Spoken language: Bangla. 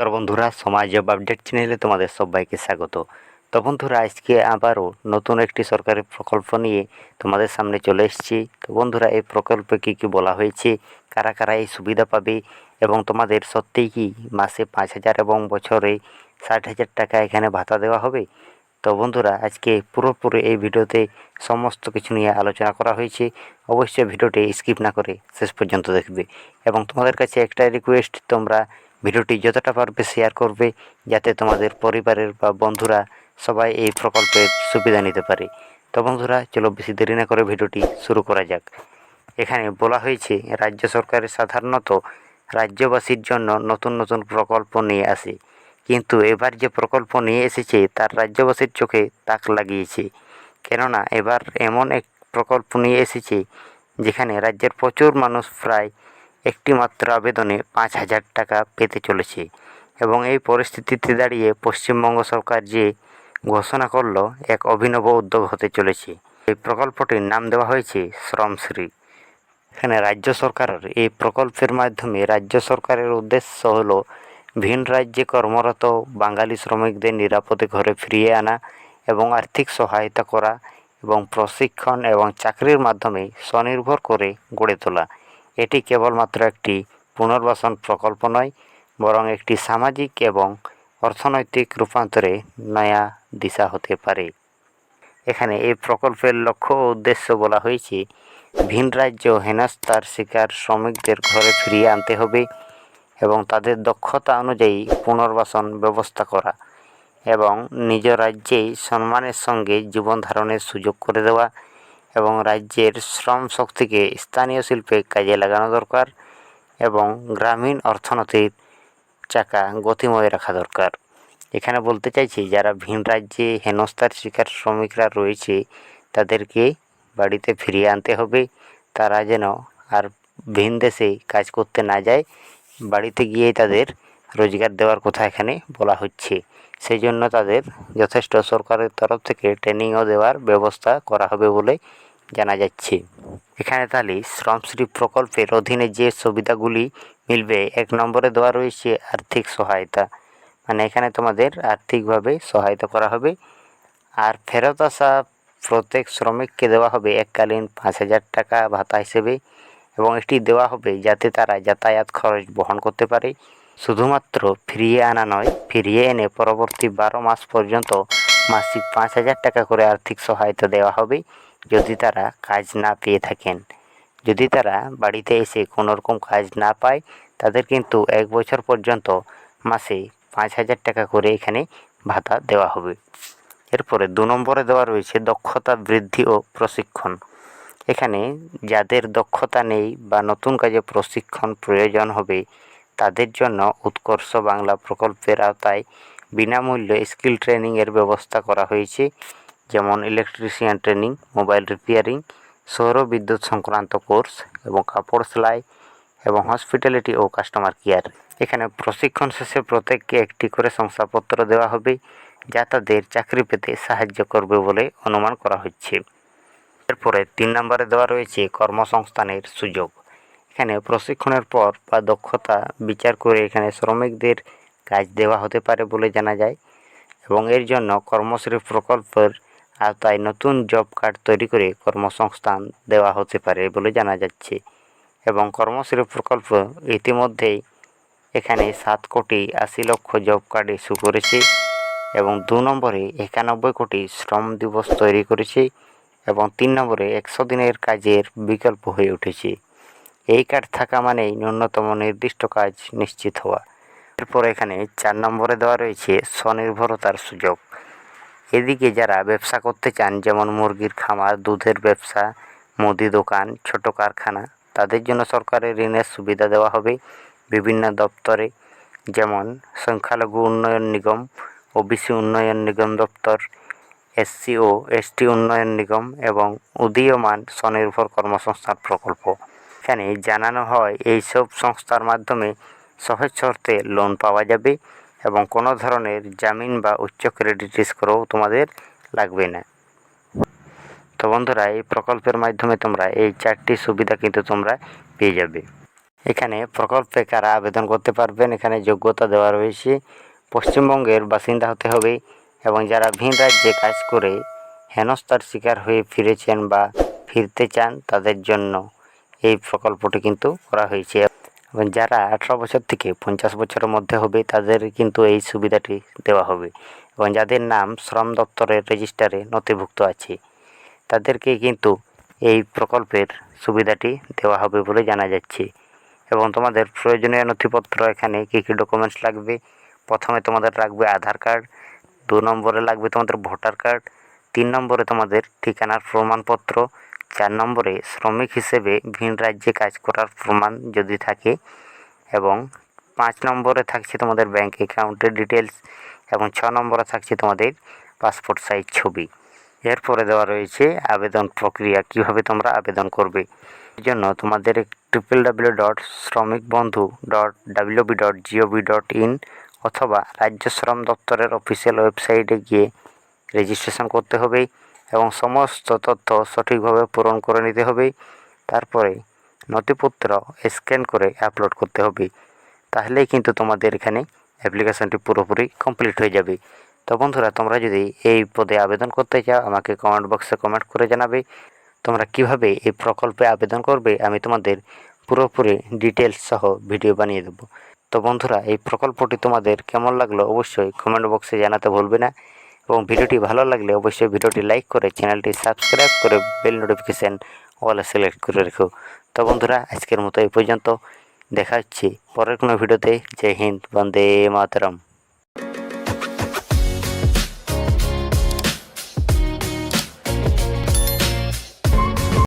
নমস্কার বন্ধুরা, সমাজ জব আপডেট চ্যানেলে তোমাদের সবাইকে স্বাগত। তো বন্ধুরা, আজকে আবারও নতুন একটি সরকারি প্রকল্প নিয়ে তোমাদের সামনে চলে এসেছি। তো বন্ধুরা, এই প্রকল্পে কী কী বলা হয়েছে, কারা কারা এই সুবিধা পাবে এবং তোমাদের সত্যিই কি মাসে পাঁচ হাজার এবং বছরে ষাট হাজার টাকা এখানে ভাতা দেওয়া হবে? তো বন্ধুরা, আজকে পুরোপুরি এই ভিডিওতে সমস্ত কিছু নিয়ে আলোচনা করা হয়েছে। অবশ্যই ভিডিওটি স্কিপ না করে শেষ পর্যন্ত দেখবে। এবং তোমাদের কাছে একটাই রিকোয়েস্ট তোমরা ভিডিওটি যতটা পারবে শেয়ার করবে যাতে তোমাদের পরিবারের বা বন্ধুরা সবাই এই প্রকল্পের সুবিধা নিতে পারে। তো বন্ধুরা, চলো বেশি দেরি না করে ভিডিওটি শুরু করা যাক। এখানে বলা হয়েছে, রাজ্য সরকারের সাধারণত রাজ্যবাসীর জন্য নতুন নতুন প্রকল্প নিয়ে আসে। কিন্তু এবার যে প্রকল্প নিয়ে এসেছে, তার রাজ্যবাসীর চোখে তাক লাগিয়েছে। কেননা, এবার এমন এক প্রকল্প নিয়ে এসেছে, যেখানে রাজ্যের প্রচুর মানুষ প্রায় একটি মাত্র আবেদনে পাঁচ হাজার টাকা পেতে চলেছে এবং এই পরিস্থিতিতে দাঁড়িয়ে পশ্চিমবঙ্গ সরকার যে ঘোষণা করল, এক অভিনব উদ্যোগ হতে চলেছে। এই প্রকল্পটির নাম দেওয়া হয়েছে শ্রমশ্রী এখানে রাজ্য সরকারের এই প্রকল্পের মাধ্যমে রাজ্য সরকারের উদ্দেশ্য হলো ভিন রাজ্যে কর্মরত বাঙালি শ্রমিকদের নিরাপদে ঘরে ফিরিয়ে আনা এবং আর্থিক সহায়তা করা এবং প্রশিক্ষণ এবং চাকরির মাধ্যমে স্বনির্ভর করে গড়ে তোলা। এটি কেবলমাত্র একটি পুনর্বাসন প্রকল্প নয়, বরং একটি সামাজিক এবং অর্থনৈতিক রূপান্তরে নয়া দিশা হতে পারে। এখানে এই প্রকল্পের লক্ষ্য ও উদ্দেশ্য বলা হয়েছে, ভিন রাজ্য হেনস্থার শিকার শ্রমিকদের ঘরে ফিরিয়ে আনতে হবে এবং তাদের দক্ষতা অনুযায়ী পুনর্বাসন ব্যবস্থা করা এবং নিজ রাজ্যেই সম্মানের সঙ্গে জীবন ধারণের সুযোগ করে দেওয়া এবং রাজ্যের শ্রম শক্তিকে স্থানীয় শিল্পে কাজে লাগানো দরকার এবং গ্রামীণ অর্থনীতির চাকা গতিময় রাখা দরকার। এখানে বলতে চাইছি, যারা ভিন রাজ্যে হেনস্থার শিকার শ্রমিকরা রয়েছে, তাদেরকে বাড়িতে ফিরিয়ে আনতে হবে। তারা যেন আর ভিন দেশে কাজ করতে না যায়। বাড়িতে গিয়েই তাদের রোজগার দেওয়ার কথা এখানে বলা হচ্ছে। সেই জন্য তাদের যথেষ্ট সরকারের তরফ থেকে ট্রেনিংও দেওয়ার ব্যবস্থা করা হবে বলে জানা যাচ্ছে। এখানে তাহলে শ্রমশ্রী প্রকল্পের অধীনে যে সুবিধাগুলি মিলবে, এক নম্বরে দেওয়া রয়েছে আর্থিক সহায়তা। মানে এখানে তোমাদের আর্থিকভাবে সহায়তা করা হবে। আর ফেরত আসা প্রত্যেক শ্রমিককে দেওয়া হবে এককালীন পাঁচ হাজার টাকা ভাতা হিসেবে এবং এটি দেওয়া হবে যাতে তারা যাতায়াত খরচ বহন করতে পারে। শুধুমাত্র ফিরিয়ে আনা নয়, ফিরিয়ে এনে পরবর্তী বারো মাস পর্যন্ত মাসিক পাঁচ হাজার টাকা করে আর্থিক সহায়তা দেওয়া হবে যদি তারা কাজ না পেয়ে থাকেন। যদি তারা বাড়িতে এসে কোনো রকম কাজ না পায়, তাদের কিন্তু এক বছর পর্যন্ত মাসে পাঁচ হাজার টাকা করে এখানে ভাতা দেওয়া হবে। এরপরে দু নম্বরে দেওয়া রয়েছে দক্ষতা বৃদ্ধি ও প্রশিক্ষণ। এখানে যাদের দক্ষতা নেই বা নতুন কাজে প্রশিক্ষণ প্রয়োজন হবে তাদের জন্য উৎকর্ষ বাংলা প্রকল্পের আওতায় বিনামূল্যে স্কিল ট্রেনিংয়ের ব্যবস্থা করা হয়েছে, যেমন ইলেকট্রিশিয়ান ট্রেনিং, মোবাইল রিপেয়ারিং, সৌর বিদ্যুৎ সংক্রান্ত কোর্স এবং কাপড় সেলাই এবং হসপিটালিটি ও কাস্টমার কেয়ার। এখানে প্রশিক্ষণ শেষে প্রত্যেককে একটি করে শংসাপত্র দেওয়া হবে, যা তাদের চাকরি পেতে সাহায্য করবে বলে অনুমান করা হচ্ছে। এরপরে তিন নম্বরে দেওয়া রয়েছে কর্মসংস্থানের সুযোগ। এখানে প্রশিক্ষণের পর বা দক্ষতা বিচার করে এখানে শ্রমিকদের কাজ দেওয়া হতে পারে বলে জানা যায় এবং এর জন্য কর্মশ্রী প্রকল্পের আওতায় নতুন জব কার্ড তৈরি করে কর্মসংস্থান দেওয়া হতে পারে বলে জানা যাচ্ছে এবং কর্মশ্রী প্রকল্প ইতিমধ্যেই এখানে সাত কোটি আশি লক্ষ জব কার্ড ইস্যু করেছে এবং দু নম্বরে একানব্বই কোটি শ্রম দিবস তৈরি করেছে এবং তিন নম্বরে একশো দিনের কাজের বিকল্প হয়ে উঠেছে। এই কার্ড থাকা মানেই ন্যূনতম নির্দিষ্ট কাজ নিশ্চিত হওয়া। এরপর এখানে চার নম্বরে দেওয়া রয়েছে স্বনির্ভরতার সুযোগ। এদিকে যারা ব্যবসা করতে চান, যেমন মুরগির খামার, দুধের ব্যবসা, মুদি দোকান, ছোট কারখানা, তাদের জন্য সরকারের ঋণের সুবিধা দেওয়া হবে। বিভিন্ন দপ্তরে, যেমন সংখ্যালঘু উন্নয়ন নিগম, ওবিসি উন্নয়ন নিগম দপ্তর এসসি ও এসটি উন্নয়ন নিগম এবং উদীয়মান স্বনির্ভর কর্মসংস্থান প্রকল্প। এখানে জানানো হয়, এইসব সংস্থার মাধ্যমে সহজ শর্তে লোন পাওয়া যাবে এবং কোনো ধরনের জামিন বা উচ্চ ক্রেডিট স্কোরও তোমাদের লাগবে না। তো বন্ধুরা, এই প্রকল্পের মাধ্যমে তোমরা এই চারটি সুবিধা কিন্তু তোমরা পেয়ে যাবে। এখানে প্রকল্পে কারা আবেদন করতে পারবেন, এখানে যোগ্যতা দেওয়া রয়েছে। পশ্চিমবঙ্গের বাসিন্দা হতে হবে এবং যারা ভিন রাজ্যে কাজ করে হেনস্থার শিকার হয়ে ফিরেছেন বা ফিরতে চান তাদের জন্য এই প্রকল্পটি কিন্তু করা হয়েছে। এবং যারা আঠারো বছর থেকে পঞ্চাশ বছরের মধ্যে হবে, তাদের কিন্তু এই সুবিধাটি দেওয়া হবে। এবং যাদের নাম শ্রম দপ্তরের রেজিস্টারে নথিভুক্ত আছে, তাদেরকে কিন্তু এই প্রকল্পের সুবিধাটি দেওয়া হবে বলে জানা যাচ্ছে। এবং তোমাদের প্রয়োজনীয় নথিপত্র এখানে কী কী ডকুমেন্টস লাগবে? প্রথমে তোমাদের লাগবে আধার কার্ড, দু নম্বরে লাগবে তোমাদের ভোটার কার্ড, তিন নম্বরে তোমাদের ঠিকানার প্রমাণপত্র চার নম্বরে শ্রমিক হিসেবে ভিন রাজ্যে কাজ করার প্রমাণ যদি থাকে এবং পাঁচ নম্বরে থাকছে তোমাদের ব্যাঙ্ক অ্যাকাউন্টের ডিটেলস এবং ছ নম্বরে থাকছে তোমাদের পাসপোর্ট সাইজ ছবি। এরপরে দেওয়া রয়েছে আবেদন প্রক্রিয়া, কীভাবে তোমরা আবেদন করবে। এর জন্য তোমাদের triple W dot Shramik Bandhu dot WB dot GOV dot in অথবা রাজ্য শ্রম দপ্তরের অফিসিয়াল ওয়েবসাইটে গিয়ে রেজিস্ট্রেশন করতে হবে। এবং সমস্ত তথ্য সঠিকভাবে পূরণ করে নিতে হবে। তারপরে নথিপত্র স্ক্যান করে আপলোড করতে হবে। তাহলেই কিন্তু তোমাদের এখানে অ্যাপ্লিকেশনটি পুরোপুরি কমপ্লিট হয়ে যাবে। তো বন্ধুরা, তোমরা যদি এই পদে আবেদন করতে চাও, আমাকে কমেন্ট বক্সে কমেন্ট করে জানাবে। তোমরা কীভাবে এই প্রকল্পে আবেদন করবে, আমি তোমাদের পুরোপুরি ডিটেলস সহ ভিডিও বানিয়ে দেবো। তো বন্ধুরা, এই প্রকল্পটি তোমাদের কেমন লাগল অবশ্যই কমেন্ট বক্সে জানাতে ভুলবে না। এবং ভিডিওটি ভালো লাগলে অবশ্যই ভিডিওটি লাইক করে চ্যানেলটি সাবস্ক্রাইব করে বেল নোটিফিকেশান অল সিলেক্ট করে রেখো। তো বন্ধুরা, আজকের মতো এই পর্যন্ত। দেখা হচ্ছে পরের কোনো ভিডিওতে। জয় হিন্দ, বন্দে মাতরম।